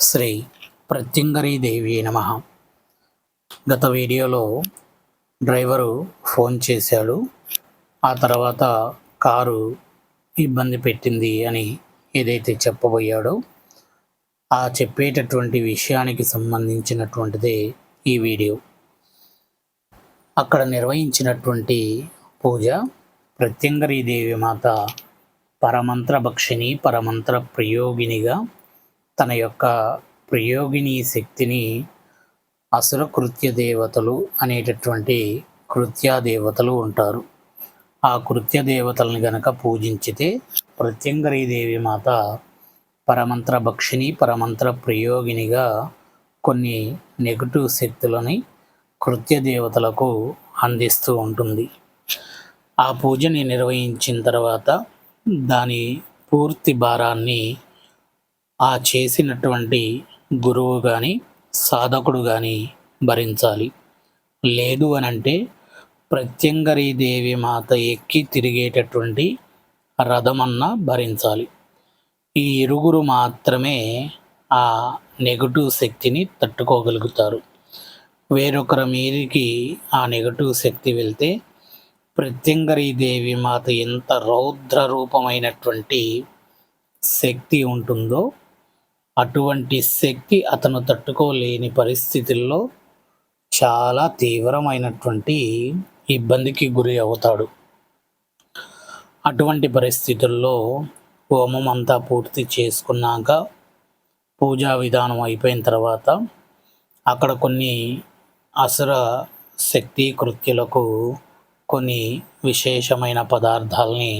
శ్రీ దేవి నమ. గత వీడియోలో డ్రైవరు ఫోన్ చేశాడు. ఆ తర్వాత కారు ఇబ్బంది పెట్టింది అని ఏదైతే చెప్పబోయాడో ఆ చెప్పేటటువంటి విషయానికి సంబంధించినటువంటిదే ఈ వీడియో. అక్కడ నిర్వహించినటువంటి పూజ దేవి మాత పరమంత్ర భక్షిణి పరమంత్ర ప్రయోగినిగా తన యొక్క ప్రయోగిని శక్తిని అసుర కృత్య దేవతలు అనేటటువంటి కృత్యాదేవతలు ఉంటారు. ఆ కృత్య దేవతలను గనక పూజించితే దేవి మాత పరమంత్ర భక్షిని పరమంత్ర ప్రయోగినిగా కొన్ని నెగటివ్ శక్తులని కృత్య దేవతలకు అందిస్తూ ఉంటుంది. ఆ పూజని నిర్వహించిన తర్వాత దాని పూర్తి భారాన్ని ఆ చేసినటువంటి గురువు కానీ సాధకుడు కానీ భరించాలి. లేదు అని అంటే దేవి మాత ఎక్కి తిరిగేటటువంటి రథమన్న భరించాలి. ఈ ఇరుగురు మాత్రమే ఆ నెగటివ్ శక్తిని తట్టుకోగలుగుతారు. వేరొకరి మీదికి ఆ నెగటివ్ శక్తి వెళ్తే దేవి మాత ఎంత రౌద్ర రూపమైనటువంటి శక్తి ఉంటుందో అటువంటి శక్తి అతను తట్టుకోలేని పరిస్థితుల్లో చాలా తీవ్రమైనటువంటి ఇబ్బందికి గురి అవుతాడు. అటువంటి పరిస్థితుల్లో హోమం అంతా పూర్తి చేసుకున్నాక పూజా విధానం అయిపోయిన తర్వాత అక్కడ కొన్ని అసుర శక్తి కృత్యులకు కొన్ని విశేషమైన పదార్థాలని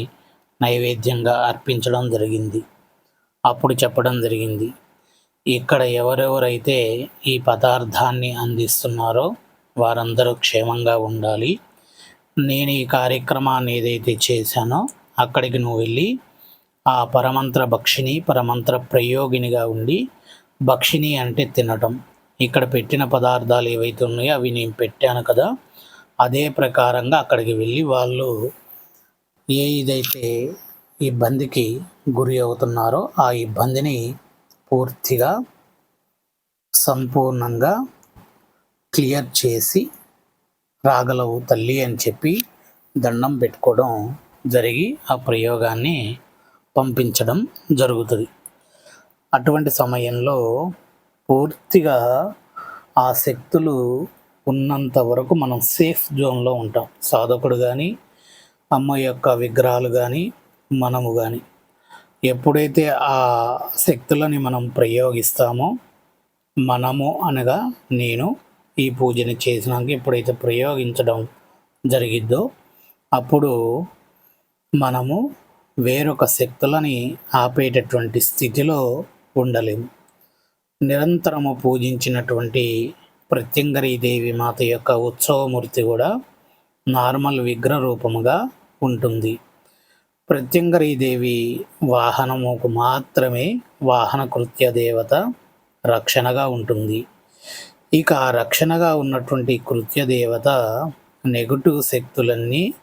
నైవేద్యంగా అర్పించడం జరిగింది. అప్పుడు చెప్పడం జరిగింది ఇక్కడ ఎవరెవరైతే ఈ పదార్థాన్ని అందిస్తున్నారో వారందరూ క్షేమంగా ఉండాలి. నేను ఈ కార్యక్రమాన్ని ఏదైతే చేశానో అక్కడికి నువ్వు వెళ్ళి ఆ పరమంత్ర భక్షిని పరమంత్ర ప్రయోగినిగా ఉండి భక్షిణి అంటే తినటం. ఇక్కడ పెట్టిన పదార్థాలు ఏవైతే ఉన్నాయో అవి నేను పెట్టాను కదా అదే ప్రకారంగా అక్కడికి వెళ్ళి వాళ్ళు ఏ ఇదైతే ఇబ్బందికి గురి అవుతున్నారో ఆ ఇబ్బందిని పూర్తిగా సంపూర్ణంగా క్లియర్ చేసి రాగలవు తల్లి అని చెప్పి దండం పెట్టుకోవడం జరిగి ఆ ప్రయోగాన్ని పంపించడం జరుగుతుంది. అటువంటి సమయంలో పూర్తిగా ఆ శక్తులు ఉన్నంత వరకు మనం సేఫ్ జోన్లో ఉంటాం. సాధకుడు కానీ అమ్మ యొక్క విగ్రహాలు కానీ మనము కానీ ఎప్పుడైతే ఆ శక్తులని మనం ప్రయోగిస్తామో మనము అనగా నేను ఈ పూజని చేసినాక ఎప్పుడైతే ప్రయోగించడం జరిగిద్దో అప్పుడు మనము వేరొక శక్తులని ఆపేటటువంటి స్థితిలో ఉండలేము. నిరంతరము పూజించినటువంటి దేవి మాత యొక్క ఉత్సవమూర్తి కూడా నార్మల్ విగ్రహ రూపముగా ఉంటుంది. దేవి వాహనముకు మాత్రమే వాహన కృత్య దేవత రక్షణగా ఉంటుంది. ఇక ఆ రక్షణగా ఉన్నటువంటి కృత్య దేవత నెగటివ్ శక్తులన్నీ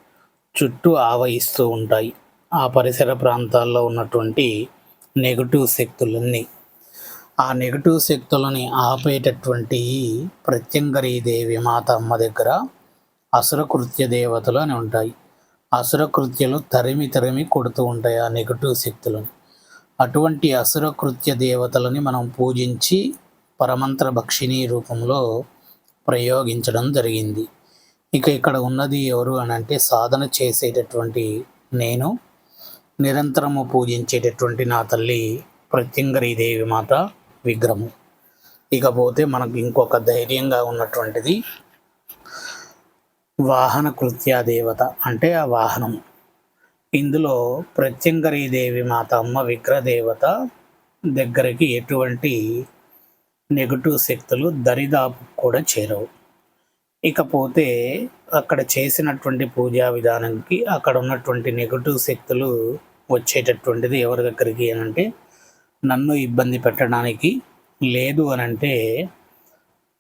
చుట్టూ ఆవహిస్తూ ఉంటాయి. ఆ పరిసర ప్రాంతాల్లో ఉన్నటువంటి నెగటివ్ శక్తులన్నీ. ఆ నెగటివ్ శక్తులని ఆపేటటువంటి దేవి మాత అమ్మ దగ్గర అసురకృత్య దేవతలు అని ఉంటాయి. అసురకృత్యలు తరిమి తరిమి కొడుతూ ఉంటాయి ఆ నెగటివ్ శక్తులను. అటువంటి అసురకృత్య దేవతలని మనం పూజించి పరమంత్ర భక్షిణీ రూపంలో ప్రయోగించడం జరిగింది. ఇక ఇక్కడ ఉన్నది ఎవరు అని అంటే సాధన చేసేటటువంటి నేను నిరంతరము పూజించేటటువంటి నా తల్లి ప్రత్యంగరీదేవి మాత విగ్రహము ఇకపోతే మనకు ఇంకొక ధైర్యంగా ఉన్నటువంటిది వాహన కృత్యా దేవత అంటే ఆ వాహనం. ఇందులో ప్రత్యంగరీదేవి మాత అమ్మ విగ్రహదేవత దగ్గరికి ఎటువంటి నెగటివ్ శక్తులు దరిదాపు కూడా చేరవు. ఇకపోతే అక్కడ చేసినటువంటి పూజా విధానానికి అక్కడ ఉన్నటువంటి నెగటివ్ శక్తులు వచ్చేటటువంటిది ఎవరి దగ్గరికి అని అంటే నన్ను ఇబ్బంది పెట్టడానికి లేదు అని అంటే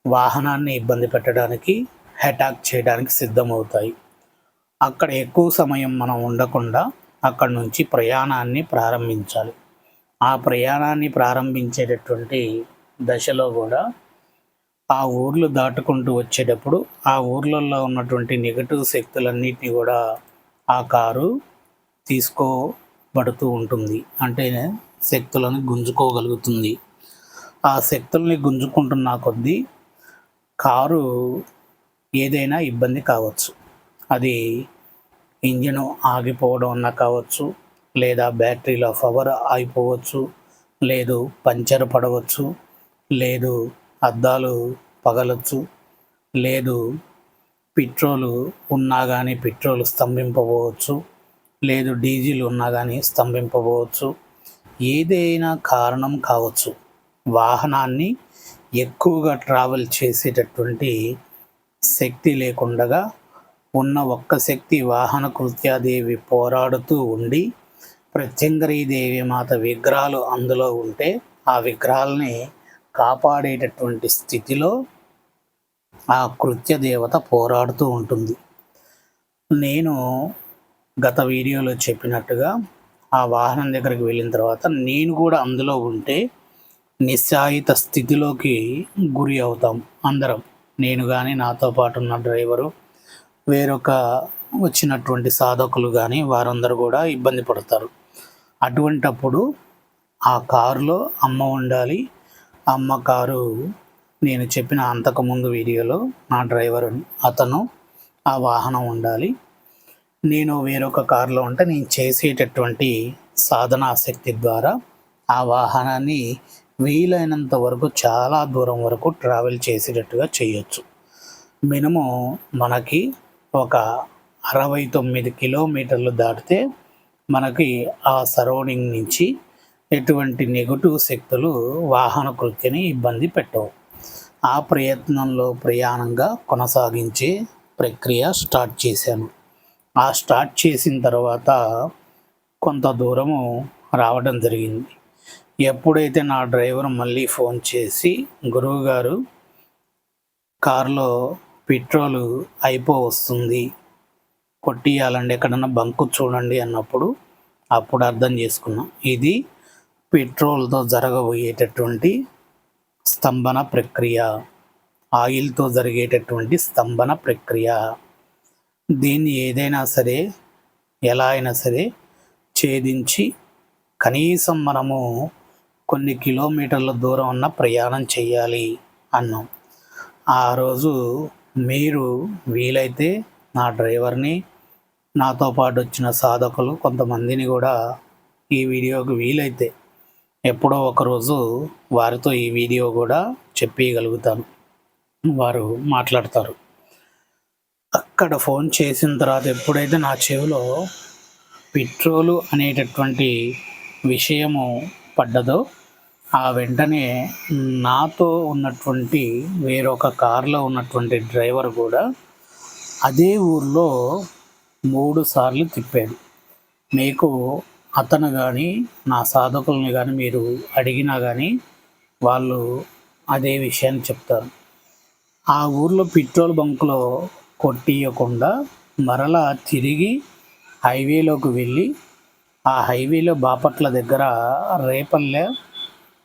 వాహనాన్ని ఇబ్బంది పెట్టడానికి అటాక్ చేయడానికి సిద్ధమవుతాయి. అక్కడ ఎక్కువ సమయం మనం ఉండకుండా అక్కడ నుంచి ప్రయాణాన్ని ప్రారంభించాలి. ఆ ప్రయాణాన్ని ప్రారంభించేటటువంటి దశలో కూడా ఆ ఊర్లు దాటుకుంటూ వచ్చేటప్పుడు ఆ ఊర్లలో ఉన్నటువంటి నెగటివ్ శక్తులన్నిటిని కూడా ఆ కారు తీసుకోబడుతూ ఉంటుంది. అంటే శక్తులను గుంజుకోగలుగుతుంది. ఆ శక్తుల్ని గుంజుకుంటున్న కొద్దీ కారు ఏదైనా ఇబ్బంది కావచ్చు. అది ఇంజిన్ ఆగిపోవడం అన్న కావచ్చు లేదా బ్యాటరీలో పవర్ అయిపోవచ్చు లేదు పంచర్ పడవచ్చు లేదు అద్దాలు పగలొచ్చు లేదు పెట్రోలు ఉన్నా కానీ పెట్రోల్ స్తంభింపవచ్చు లేదు డీజిల్ ఉన్నా కానీ స్తంభింపవచ్చు ఏదైనా కారణం కావచ్చు. వాహనాన్ని ఎక్కువగా ట్రావెల్ చేసేటటువంటి శక్తి లేకుండగా ఉన్న ఒక్క శక్తి వాహన కృత్యాదేవి పోరాడుతూ ఉండి ప్రత్యంగరీదేవి మాత విగ్రహాలు అందులో ఉంటే ఆ విగ్రహాలని కాపాడేటటువంటి స్థితిలో ఆ కృత్య దేవత పోరాడుతూ ఉంటుంది. నేను గత వీడియోలో చెప్పినట్టుగా ఆ వాహనం దగ్గరికి వెళ్ళిన తర్వాత నేను కూడా అందులో ఉంటే నిస్సాయిత స్థితిలోకి గురి అవుతాం అందరం. నేను కానీ నాతో పాటు ఉన్న డ్రైవరు వేరొక వచ్చినటువంటి సాధకులు కానీ వారందరూ కూడా ఇబ్బంది పడతారు. అటువంటప్పుడు ఆ కారులో అమ్మ ఉండాలి. అమ్మ కారు నేను చెప్పిన అంతకుముందు వీడియోలో నా డ్రైవర్ అతను ఆ వాహనం ఉండాలి. నేను వేరొక కారులో ఉంటే నేను చేసేటటువంటి సాధనాశక్తి ద్వారా ఆ వాహనాన్ని వీలైనంత వరకు చాలా దూరం వరకు ట్రావెల్ చేసేటట్టుగా చేయొచ్చు. మినిమం మనకి ఒక అరవై తొమ్మిది కిలోమీటర్లు దాటితే మనకి ఆ సరౌండింగ్ నుంచి ఎటువంటి నెగటివ్ శక్తులు వాహన కృత్యని ఇబ్బంది పెట్టవు. ఆ ప్రయత్నంలో ప్రయాణంగా కొనసాగించే ప్రక్రియ స్టార్ట్ చేశాను. ఆ స్టార్ట్ చేసిన తర్వాత కొంత దూరము రావడం జరిగింది. ఎప్పుడైతే నా డ్రైవర్ మళ్ళీ ఫోన్ చేసి గురువుగారు కారులో పెట్రోల్ అయిపో వస్తుంది కొట్టియాలండి ఎక్కడన్నా బంకు చూడండి అన్నప్పుడు అప్పుడు అర్థం చేసుకున్నాం. ఇది పెట్రోల్తో జరగబోయేటటువంటి స్తంభన ప్రక్రియ. ఆయిల్తో జరిగేటటువంటి స్తంభన ప్రక్రియ. దీన్ని ఏదైనా సరే ఎలా అయినా సరే ఛేదించి కనీసం మనము కొన్ని కిలోమీటర్ల దూరం ఉన్న ప్రయాణం చేయాలి అన్నాం. ఆ రోజు మీరు వీలైతే నా డ్రైవర్ని నాతో పాటు వచ్చిన సాధకులు కొంతమందిని కూడా ఈ వీడియోకి వీలైతే ఎప్పుడో ఒకరోజు వారితో ఈ వీడియో కూడా చెప్పగలుగుతాను వారు మాట్లాడతారు. అక్కడ ఫోన్ చేసిన తర్వాత ఎప్పుడైతే నా చెవిలో పెట్రోలు అనేటటువంటి విషయము పడ్డదో ఆ వెంటనే నాతో ఉన్నటువంటి వేరొక కారులో ఉన్నటువంటి డ్రైవర్ కూడా అదే ఊర్లో మూడు సార్లు తిప్పాడు. మీకు అతను కానీ నా సాధకుల్ని కానీ మీరు అడిగినా కానీ వాళ్ళు అదే విషయాన్ని చెప్తారు. ఆ ఊర్లో పెట్రోల్ బంక్లో కొట్టియకుండా మరలా తిరిగి హైవేలోకి వెళ్ళి ఆ హైవేలో బాపట్ల దగ్గర రేపల్లె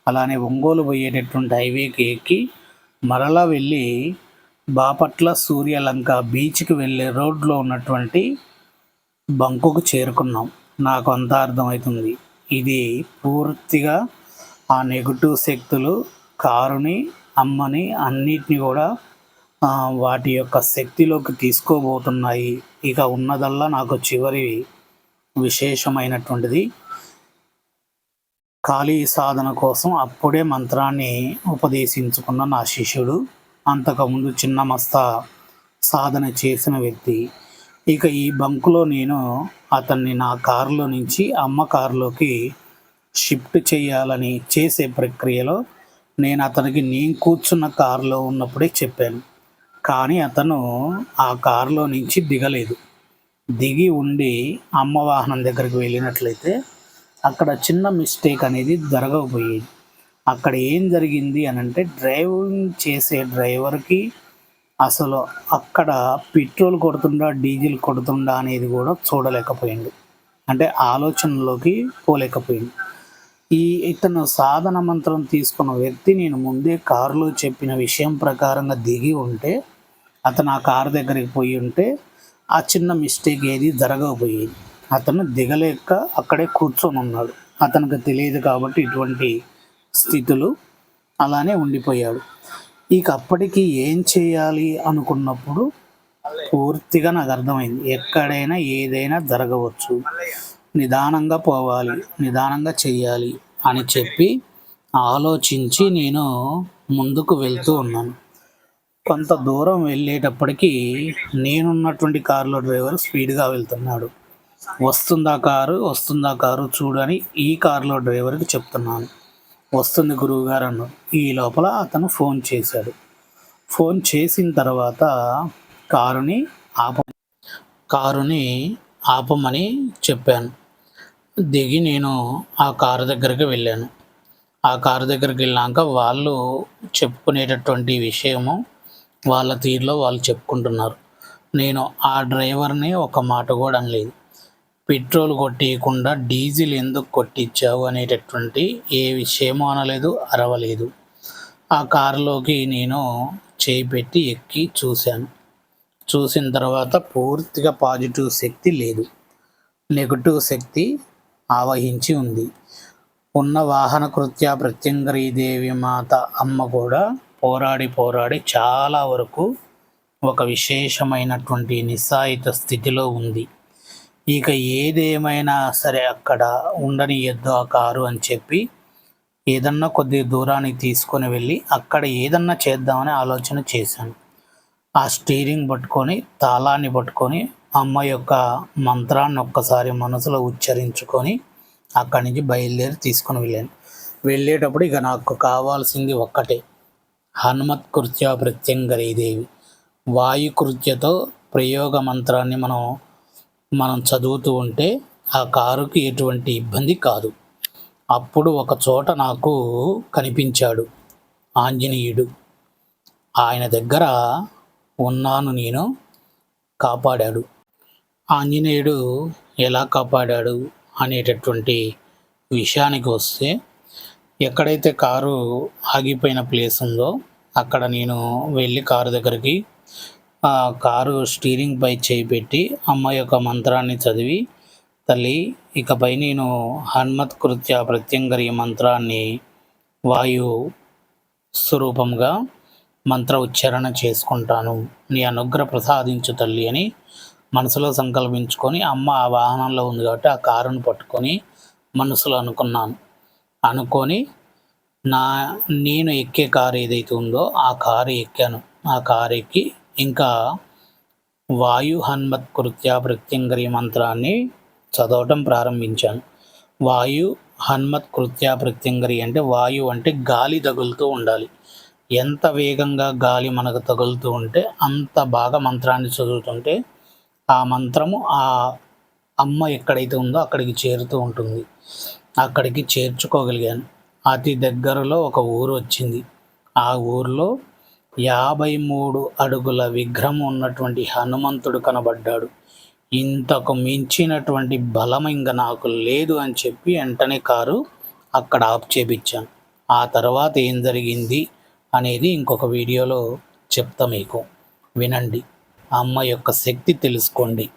అలానే ఒంగోలు పోయేటటువంటి హైవేకి ఎక్కి మరలా వెళ్ళి బాపట్ల సూర్యలంక బీచ్కి వెళ్ళే రోడ్లో ఉన్నటువంటి బంకుకు చేరుకున్నాం. నాకు అంతా అర్థమవుతుంది. ఇది పూర్తిగా ఆ నెగటివ్ శక్తులు కారుని అమ్మని అన్నిటిని కూడా వాటి యొక్క శక్తిలోకి తీసుకోబోతున్నాయి. ఇక ఉన్నదల్లా నాకు చివరి విశేషమైనటువంటిది. ఖాళీ సాధన కోసం అప్పుడే మంత్రాన్ని ఉపదేశించుకున్న నా శిష్యుడు అంతకుముందు చిన్న మస్తా సాధన చేసిన వ్యక్తి. ఇక ఈ బంకులో నేను అతన్ని నా కారులో నుంచి అమ్మ కారులోకి షిఫ్ట్ చేయాలని చేసే ప్రక్రియలో నేను అతనికి నేను కూర్చున్న కారులో ఉన్నప్పుడే చెప్పాను. కానీ అతను ఆ కారులో నుంచి దిగలేదు. దిగి ఉండి అమ్మ వాహనం దగ్గరికి వెళ్ళినట్లయితే అక్కడ చిన్న మిస్టేక్ అనేది జరగకపోయేది. అక్కడ ఏం జరిగింది అని అంటే డ్రైవింగ్ చేసే డ్రైవర్కి అసలు అక్కడ పెట్రోల్ కొడుతుండా డీజిల్ కొడుతుండా అనేది కూడా చూడలేకపోయింది. అంటే ఆలోచనలోకి పోలేకపోయింది. ఈ ఇతను సాధన మంత్రం తీసుకున్న వ్యక్తి నేను ముందే కారులో చెప్పిన విషయం ప్రకారంగా దిగి ఉంటే అతను ఆ కారు దగ్గరికి పోయి ఉంటే ఆ చిన్న మిస్టేక్ ఏది జరగకపోయేది. అతను దిగలేక అక్కడే కూర్చొని ఉన్నాడు. అతనికి తెలియదు కాబట్టి ఇటువంటి స్థితులు అలానే ఉండిపోయాడు. ఇక అప్పటికి ఏం చేయాలి అనుకున్నప్పుడు పూర్తిగా నాకు అర్థమైంది. ఎక్కడైనా ఏదైనా జరగవచ్చు. నిదానంగా పోవాలి నిదానంగా చెయ్యాలి అని చెప్పి ఆలోచించి నేను ముందుకు వెళ్తూ ఉన్నాను. కొంత దూరం వెళ్ళేటప్పటికి నేనున్నటువంటి కారులో డ్రైవర్ స్పీడ్గా వెళ్తున్నాడు. వస్తుందా కారు? వస్తుందా కారు? చూడని ఈ కారులో డ్రైవర్కి చెప్తున్నాను. వస్తుంది గురువు గారు అన్నాడు. ఈ లోపల అతను ఫోన్ చేశాడు. ఫోన్ చేసిన తర్వాత కారుని ఆప కారుని ఆపమని చెప్పాను. దిగి నేను ఆ కారు దగ్గరికి వెళ్ళాను. ఆ కారు దగ్గరికి వెళ్ళాక వాళ్ళు చెప్పుకునేటటువంటి విషయము వాళ్ళ తీరులో వాళ్ళు చెప్పుకుంటున్నారు. నేను ఆ డ్రైవర్ని ఒక మాట కూడా అనలేదు. పెట్రోల్ కొట్టేయకుండా డీజిల్ ఎందుకు కొట్టించావు అనేటటువంటి ఏ విషయమో అనలేదు అరవలేదు. ఆ కారులోకి నేను చేయి పెట్టి ఎక్కి చూశాను. చూసిన తర్వాత పూర్తిగా పాజిటివ్ శక్తి లేదు. నెగటివ్ శక్తి ఆవహించి ఉంది. ఉన్న వాహన కృత్య ప్రత్యంగరీదేవి మాత అమ్మ కూడా పోరాడి పోరాడి చాలా వరకు ఒక విశేషమైనటువంటి నిస్సాయిత స్థితిలో ఉంది. ఇక ఏదేమైనా సరే అక్కడ ఉండనియద్దు ఆ కారు అని చెప్పి ఏదన్నా కొద్ది దూరానికి తీసుకొని వెళ్ళి అక్కడ ఏదన్నా చేద్దామని ఆలోచన చేశాను. ఆ స్టీరింగ్ పట్టుకొని తాళాన్ని పట్టుకొని అమ్మ యొక్క మంత్రాన్ని ఒక్కసారి మనసులో ఉచ్చరించుకొని అక్కడి నుంచి బయలుదేరి తీసుకొని వెళ్ళాను. వెళ్ళేటప్పుడు ఇక నాకు కావాల్సింది ఒక్కటే హనుమత్ కృత్య ప్రత్యంగరీదేవి వాయుకృత్యతో ప్రయోగ మంత్రాన్ని మనం మనం చదువుతూ ఉంటే ఆ కారుకి ఎటువంటి ఇబ్బంది కాదు. అప్పుడు ఒక చోట నాకు కనిపించాడు ఆంజనేయుడు. ఆయన దగ్గర ఉన్నాను నేను కాపాడాడు. ఆంజనేయుడు ఎలా కాపాడాడు అనేటటువంటి విషయానికి వస్తే ఎక్కడైతే కారు ఆగిపోయిన ప్లేస్ ఉందో అక్కడ నేను వెళ్ళి కారు దగ్గరికి ఆ కారు స్టీరింగ్ పై చేయి పెట్టి అమ్మ యొక్క మంత్రాన్ని చదివి తల్లి ఇకపై నేను హనుమత్ కృత్య ప్రత్యంగరి మంత్రాన్ని వాయు స్వరూపంగా మంత్ర ఉచ్చారణ చేసుకుంటాను. నీ అనుగ్రహ ప్రసాదించు తల్లి అని మనసులో సంకల్పించుకొని అమ్మ ఆ వాహనంలో ఉంది కాబట్టి ఆ కారును పట్టుకొని మనసులో అనుకున్నాను. అనుకొని నా నేను ఎక్కే కారు ఏదైతే ఉందో ఆ కారు ఎక్కాను. ఆ కారు ఎక్కి ఇంకా వాయు హన్మత్ కృత్య ప్రత్యంగరి మంత్రాన్ని చదవటం ప్రారంభించాను. వాయు హన్మత్ కృత్య ప్రత్యంగరి అంటే వాయు అంటే గాలి తగులుతూ ఉండాలి. ఎంత వేగంగా గాలి మనకు తగులుతూ ఉంటే అంత బాగా మంత్రాన్ని చదువుతుంటే ఆ మంత్రము ఆ అమ్మ ఎక్కడైతే ఉందో అక్కడికి చేరుతూ ఉంటుంది. అక్కడికి చేర్చుకోగలిగాను. అతి దగ్గరలో ఒక ఊరు వచ్చింది. ఆ ఊరిలో యాభై మూడు అడుగుల విగ్రహం ఉన్నటువంటి హనుమంతుడు కనబడ్డాడు. ఇంతకు మించినటువంటి బలం ఇంకా నాకు లేదు అని చెప్పి వెంటనే కారు అక్కడ ఆఫ్ చేపించాను. ఆ తర్వాత ఏం జరిగింది అనేది ఇంకొక వీడియోలో చెప్తా మీకు. వినండి. అమ్మ యొక్క శక్తి తెలుసుకోండి.